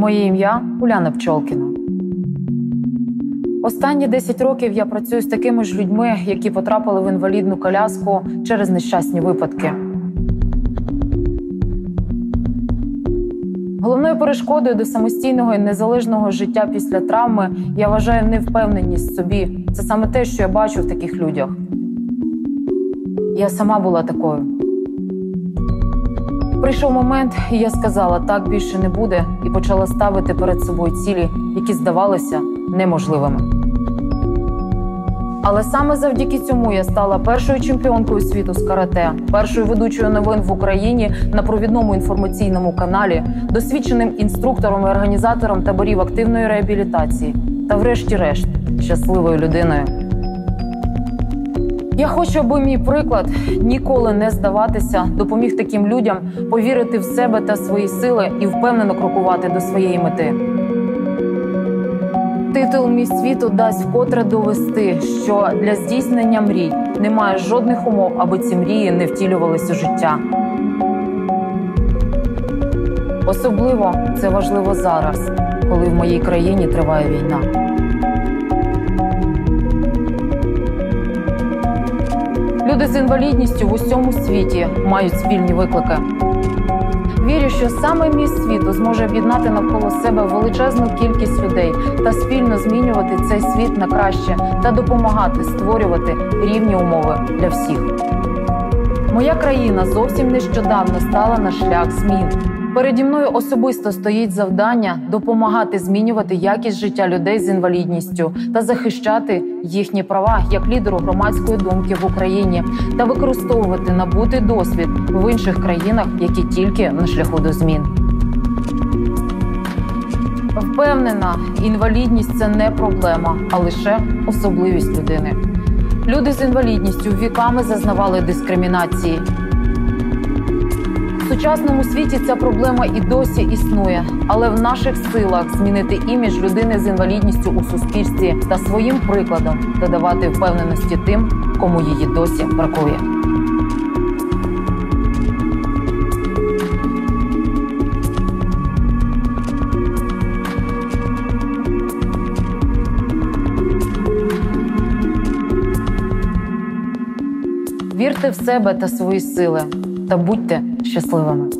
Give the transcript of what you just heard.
Моє ім'я Уляна Пчолкіна. Останні 10 років я працюю з такими ж людьми, які потрапили в інвалідну коляску через нещасні випадки. Головною перешкодою до самостійного і незалежного життя після травми я вважаю невпевненість собі. Це саме те, що я бачу в таких людях. Я сама була такою. Прийшов момент, і я сказала, так більше не буде, і почала ставити перед собою цілі, які здавалися неможливими. Але саме завдяки цьому я стала першою чемпіонкою світу з карате, першою ведучою новин в Україні на провідному інформаційному каналі, досвідченим інструктором і організатором таборів активної реабілітації та, врешті-решт, щасливою людиною. Я хочу, аби мій приклад ніколи не здаватися, допоміг таким людям повірити в себе та свої сили і впевнено крокувати до своєї мети. Титул мій світу дасть вкотре довести, що для здійснення мрій немає жодних умов, аби ці мрії не втілювалися у життя. Особливо це важливо зараз, коли в моїй країні триває війна. З інвалідністю в усьому світі мають спільні виклики. Вірю, що саме міст світу зможе об'єднати навколо себе величезну кількість людей та спільно змінювати цей світ на краще та допомагати створювати рівні умови для всіх. Моя країна зовсім нещодавно стала на шлях змін. Переді мною особисто стоїть завдання допомагати змінювати якість життя людей з інвалідністю та захищати їхні права як лідеру громадської думки в Україні та використовувати набутий досвід в інших країнах, які тільки на шляху до змін. Впевнена, інвалідність це не проблема, а лише особливість людини. Люди з інвалідністю віками зазнавали дискримінації. Сучасному світі ця проблема і досі існує, але в наших силах змінити імідж людини з інвалідністю у суспільстві та своїм прикладом додавати впевненості тим, кому її досі бракує. Вірте в себе та свої сили та будьте щасливими.